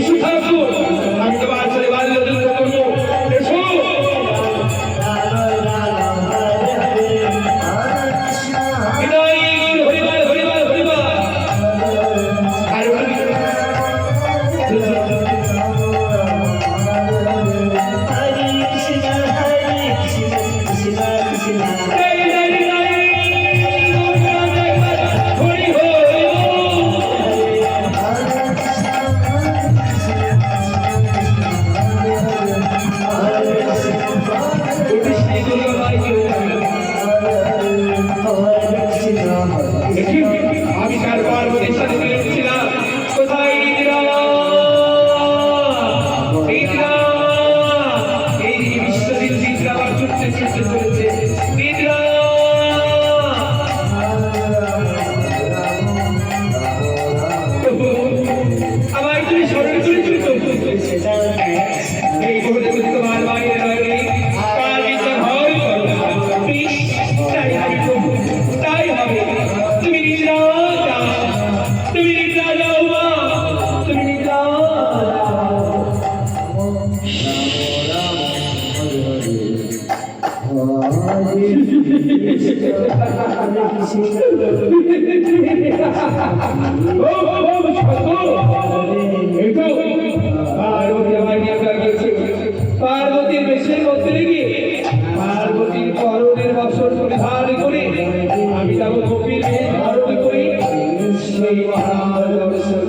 যিশু ঠাকুর পার্বতী আমার নিয়ে গিয়েছে পার্বতীর বেশের মধ্যে লেগে পার্বতীর করণের বছর ধার করে। আমি তার কপির ধারণ করি। সেই মহান দর্শন